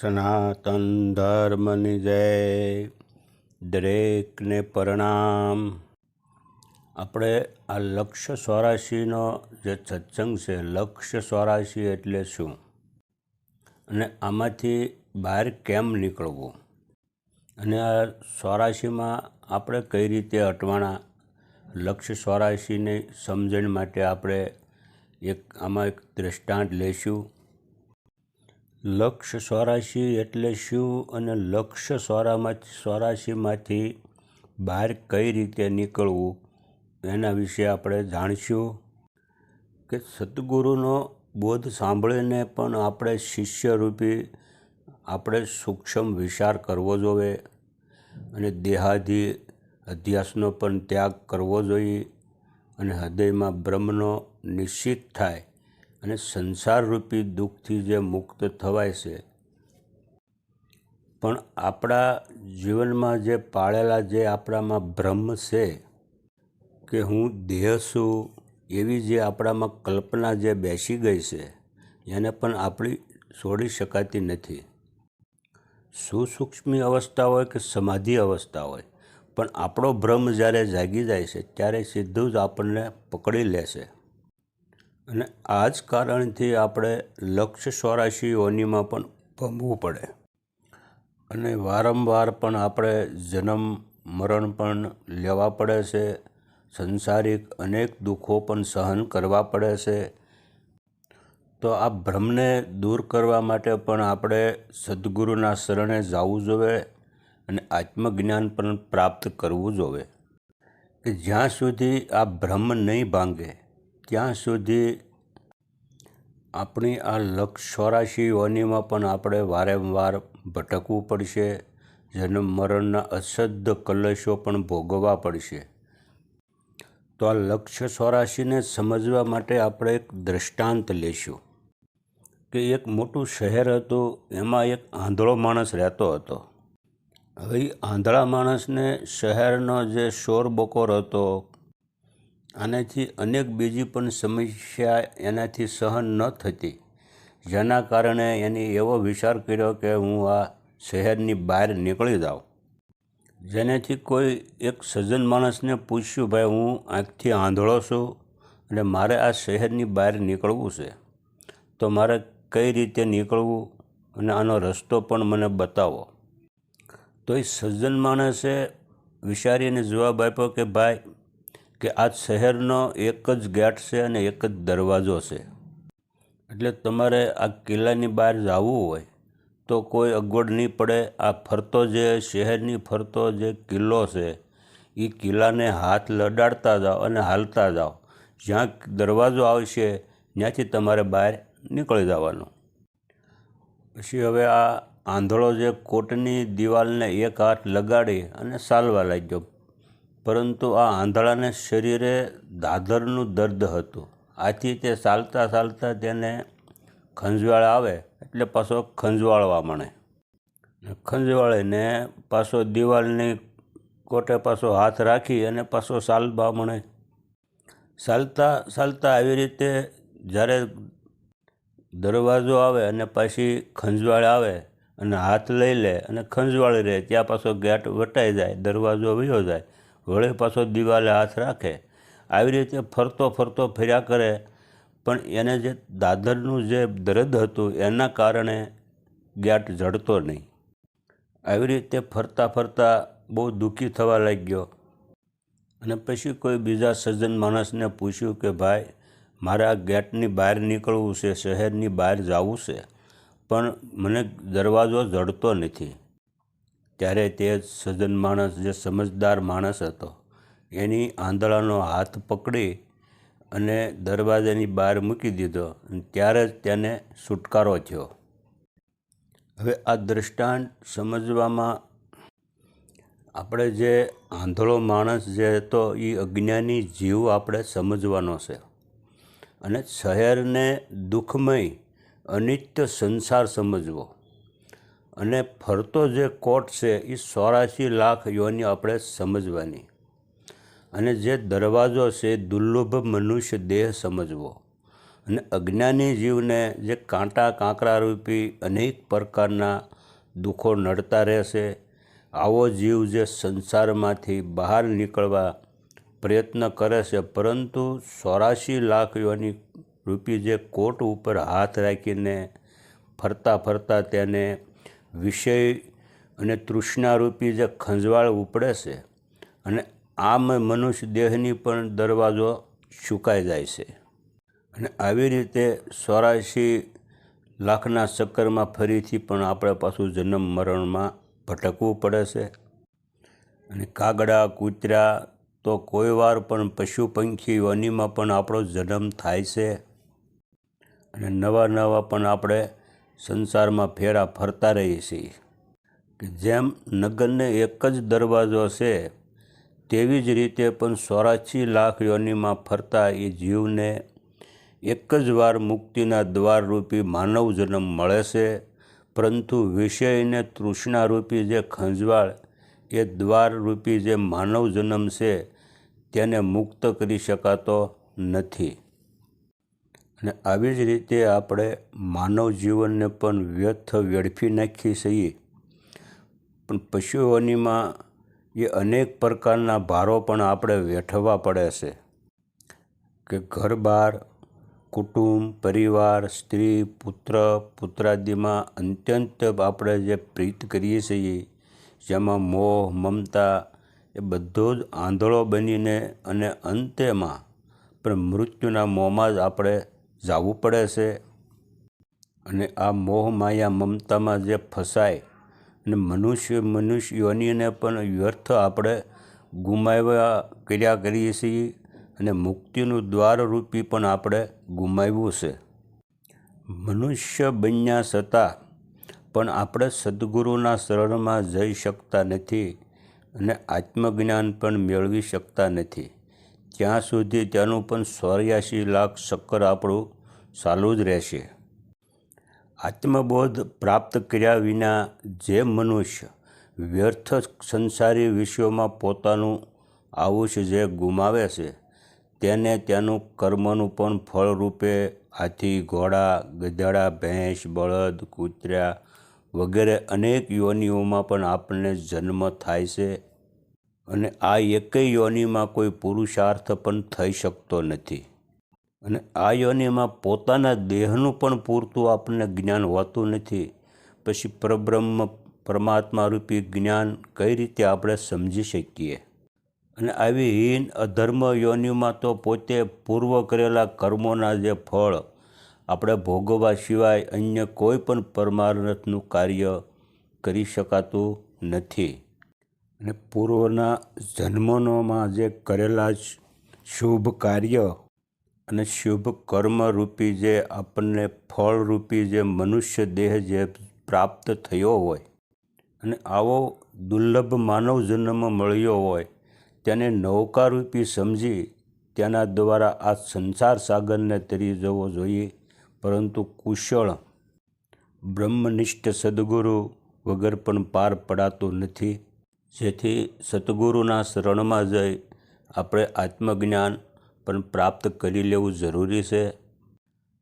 સનાતન ધર્મની જય દરેકને પ્રણામ આપણે આ લક્ષ્ય સ્વરાશીનો જે સત્સંગ છે લક્ષ્ય સ્વરાશી એટલે શું? અને આમાંથી બહાર કેમ નીકળવું? અને આ સ્વરાશીમાં આપણે કઈ રીતે અટવાણા? લક્ષ્ય સ્વરાશીની સમજણ માટે આપણે એક, આમાં એક દ્રષ્ટાંત લઈશું. લક્ષ્ય સ્વરાશી એટલે શું અને લક્ષ્ય સ્વરામાંથી સ્વરાશીમાંથી બહાર કઈ રીતે નીકળવું એના વિશે આપણે જાણીશું. કે સદગુરુનો બોધ સાંભળીને પણ આપણે શિષ્યરૂપી આપણે સૂક્ષ્મ વિચાર કરવો જોઈએ અને દેહાદી અધ્યાસનો પણ ત્યાગ કરવો જોઈએ અને હૃદયમાં બ્રહ્મનો નિશ્ચિત થાય અને સંસારરૂપી દુઃખથી જે મુક્ત થવાય છે. પણ આપણા જીવનમાં જે પાળેલા જે આપણામાં બ્રહ્મ છે કે હું દેહ છું એવી જે આપણામાં કલ્પના જે બેસી ગઈ છે, એને પણ આપણી છોડી શકાતી નથી. સુસૂક્ષ્મી અવસ્થા હોય કે સમાધિ અવસ્થા હોય પણ આપણો ભ્રમ જ્યારે જાગી જાય છે, ત્યારે સીધું જ આપણને પકડી લેશે અને આ જ કારણથી આપણે લક્ષ્ય સ્વરાશી યોનિમાં પણ ભમવું પડે. અને વારંવાર પણ આપણે જન્મ, મરણ પણ લેવા પડે છે. સંસારિક અનેક દુઃખો પણ સહન કરવા પડે છે. તો આ ભ્રમને દૂર કરવા માટે પણ આપણે સદગુરુના શરણે જવું જોઈએ. અને આત્મજ્ઞાન પણ પ્રાપ્ત કરવું જોઈએ કે જ્યાં સુધી આ ભ્રમ નહીં ભાંગે, ત્યાં સુધી આપણી આ લક્ષ ચોરાશી પણ આપણે વારંવાર ભટકવું પડશે જન્મ મરણના અસદ્ધ કલશો પણ ભોગવવા પડશે. તો આ લક્ષ્ય ચોરાશીને સમજવા માટે આપણે એક દૃષ્ટાંત લેશું. કે એક મોટું શહેર હતું, એમાં એક આંધળો માણસ રહેતો હતો. હવે આંધળા માણસને શહેરનો જે શોર બકોર હતો આનાથી અનેક બીજી પણ સમસ્યા એનાથી સહન ન થતી. જેના કારણે એની એવો વિચાર કર્યો કે હું આ શહેરની બહાર નીકળી જાઉં. જેનાથી કોઈ એક સજ્જન માણસને પૂછ્યું, ભાઈ, હું આંખથી આંધળો છું અને મારે આ શહેરની બહાર નીકળવું છે. તો મારે કઈ રીતે નીકળવું? અને આનો રસ્તો પણ મને બતાવો. તો એ સજ્જન માણસે વિચારીને જવાબ આપ્યો કે, ભાઈ, કે આ શહેરનો એક જ ગેટ છે અને એક જ દરવાજો છે. એટલે તમારે આ કિલ્લાની બહાર જવું હોય તો કોઈ અગવડ નહીં પડે. આ ફરતો જે શહેરની ફરતો જે કિલ્લો છે એ કિલ્લાને હાથ લડાડતા જાઓ અને હાલતા જાઓ. જ્યાં દરવાજો આવશે, ત્યાંથી તમારે બહાર નીકળી જવાનું. પછી હવે આ આંધળો જે કોટની દિવાલને એક હાથ લગાડી અને સાલવા લાગ્યો. પરંતુ આ આંધળાને શરીરે દાદરનું દર્દ હતું. આથી તે ચાલતા ચાલતા તેને ખંજવાળ આવે એટલે પાછો ખંજવાળવા મળે. ખંજવાળીને પાછો દિવાલની કોટે પાછો હાથ રાખી અને પાછો ચાલવા મળે. ચાલતા ચાલતા આવી રીતે જ્યારે દરવાજો આવે અને પાછી ખંજવાળ આવે અને હાથ લઈ લે અને ખંજવાળી રહે, ત્યાં પાછો ગેટ વટાઈ જાય, દરવાજો વયો જાય, વળે પાછો દિવાલે હાથ રાખે. આવી રીતે ફરતો ફરતો ફર્યા કરે. પણ એને જે દાદરનું જે દર્દ હતું, એના કારણે ગેટ જડતો નહીં. આવી રીતે ફરતા ફરતા બહુ દુઃખી થવા લાગ્યો. અને પછી કોઈ બીજા સજ્જન માણસને પૂછ્યું કે, ભાઈ, મારે ગેટની બહાર નીકળવું છે, શહેરની બહાર જવું છે? પણ મને દરવાજો જડતો નથી. ત્યારે તે સજ્જન માણસ, જે સમજદાર માણસ હતો, એની આંધળાનો હાથ પકડી અને દરવાજાની બહાર મૂકી દીધો ત્યારે જ તેને છુટકારો થયો. હવે આ દૃષ્ટાંત સમજવામાં આપણે જે આંધળો માણસ જે હતો, એ અજ્ઞાની જીવ આપણે સમજવાનો છે. અને શહેરને દુઃખમય અનિત્ય સંસાર સમજવો. અને ફરતો જે કોટ છે એ ચોરાશી લાખ યોની આપણે સમજવાની. અને જે દરવાજો છે દુર્લભ મનુષ્ય દેહ સમજવો. અને અજ્ઞાની જીવને જે કાંટા કાંકરા રૂપી અનેક પ્રકારના દુઃખો નડતા રહેશે, આવો જીવ જે સંસારમાંથી બહાર નીકળવા પ્રયત્ન કરે છે, પરંતુ ચોરાશી લાખ યોની રૂપી જે કોટ ઉપર હાથ રાખીને ફરતા ફરતા તેને વિષય અને તૃષ્ણારૂપી જે ખંજવાળ ઉપડે છે અને આમ મનુષ્ય દેહની પણ દરવાજો ચૂકાઈ જાય છે. અને આવી રીતે ચોરાશી લાખના ચક્કરમાં ફરીથી પણ આપણે પાછું જન્મ મરણમાં ભટકવું પડે છે. અને કાગડા, કૂતરા તો કોઈ વાર પણ પશુ પંખી યોનીમાં પણ આપણો જન્મ થાય છે. અને નવા નવા પણ આપણે સંસારમાં ફેરા ફરતા રહીએ છીએ. કે જેમ નગરને એક જ દરવાજો છે, તેવી જ રીતે પણ ચોરાશી લાખ યોનીમાં ફરતા એ જીવને એક જ વાર મુક્તિના દ્વારરૂપી માનવ જન્મ મળે છે. પરંતુ વિષયને તૃષ્ણારૂપી જે ખંજવાળ, એ દ્વારરૂપી જે માનવ જન્મ છે, તેને મુક્ત કરી શકાતો નથી. અને આવી જ રીતે આપણે માનવ જીવનને પણ વ્યર્થ વેડફી નાખીએ છીએ પણ પશુઓનીમાં એ અનેક પ્રકારના ભારો પણ આપણે વેઠવા પડે છે. કે ઘર બાર કુટુંબ, પરિવાર, સ્ત્રી, પુત્ર, પુત્રાદિમાં અત્યંત આપણે જે પ્રીત કરીએ છીએ, જેમાં મોહ, મમતા એ બધો જ આંધળો બનીને અને અંતેમાં પણ મૃત્યુના મોંમાં જ આપણે જવું પડે છે. અને આ મોહ માયા મમતામાં જે ફસાય અને મનુષ્ય મનુષ્યોનીને પણ વ્યર્થ આપણે ગુમાવ્યા કર્યા કરીએ છીએ અને મુક્તિનું દ્વારરૂપી પણ આપણે ગુમાવ્યું છે. મનુષ્ય બન્યા છતાં પણ આપણે સદગુરુના શરણમાં જઈ શકતા નથી અને આત્મજ્ઞાન પણ મેળવી શકતા નથી. ત્યાં સુધી તેનું પણ ચોર્યાસી લાખ શક્કર આપણું ચાલુ જ રહેશે. આત્મબોધ પ્રાપ્ત કર્યા વિના જે મનુષ્ય વ્યર્થ સંસારી વિષયોમાં પોતાનું આયુષ્ય જે ગુમાવે છે, તેને તેનું કર્મનું પણ ફળરૂપે હાથી ઘોડા, ગધેડા, ભેંસ, બળદ, કૂતરા વગેરે અનેક યોનિઓમાં પણ આપણને જન્મ થાય છે. અને આ એકેય યોનિમાં કોઈ પુરુષાર્થ પણ થઈ શકતો નથી. અને આ યોનિમાં પોતાના દેહનું પણ પૂરતું આપણને જ્ઞાન હોતું નથી. પછી પરબ્રહ્મ, પરમાત્મા રૂપી જ્ઞાન કઈ રીતે આપણે સમજી શકીએ? અને આવી હીન અધર્મ યોનિમાં તો પોતે પૂર્વ કરેલા કર્મોના જે ફળ આપણે ભોગવવા સિવાય અન્ય કોઈ પણ પરમાર્થનું કાર્ય કરી શકાતું નથી. અને પૂર્વના જન્મોમાં જે કરેલા શુભ કાર્ય અને શુભ કર્મરૂપી જે આપણને ફળરૂપી જે મનુષ્ય દેહ જે પ્રાપ્ત થયો હોય અને આવો દુર્લભ માનવ જન્મ મળ્યો હોય, તેને નૌકારૂપી સમજી તેના દ્વારા આ સંસાર સાગરને તરી જવો જોઈએ, પરંતુ કુશળ બ્રહ્મનિષ્ઠ સદગુરુ વગર પણ પાર પડાતું નથી. જેથી સદગુરુના શરણમાં જઈ આપણે આત્મજ્ઞાન પણ પ્રાપ્ત કરી લેવું જરૂરી છે.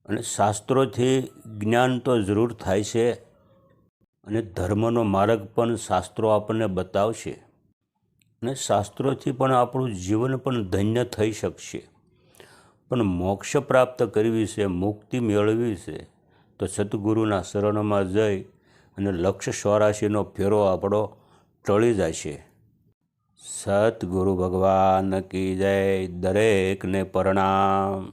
અને શાસ્ત્રોથી જ્ઞાન તો જરૂર થાય છે અને ધર્મનો માર્ગ પણ શાસ્ત્રો આપણને બતાવશે. અને શાસ્ત્રોથી પણ આપણું જીવન પણ ધન્ય થઈ શકશે. પણ મોક્ષ પ્રાપ્ત કરવી છે, મુક્તિ મેળવવી છે, તો સદગુરુના શરણમાં જઈ અને લક્ષ સ્વરાશીનો ફેરો આપણો ટળી જશે સદગુરુ ભગવાન કી જય દરેકને પ્રણામ.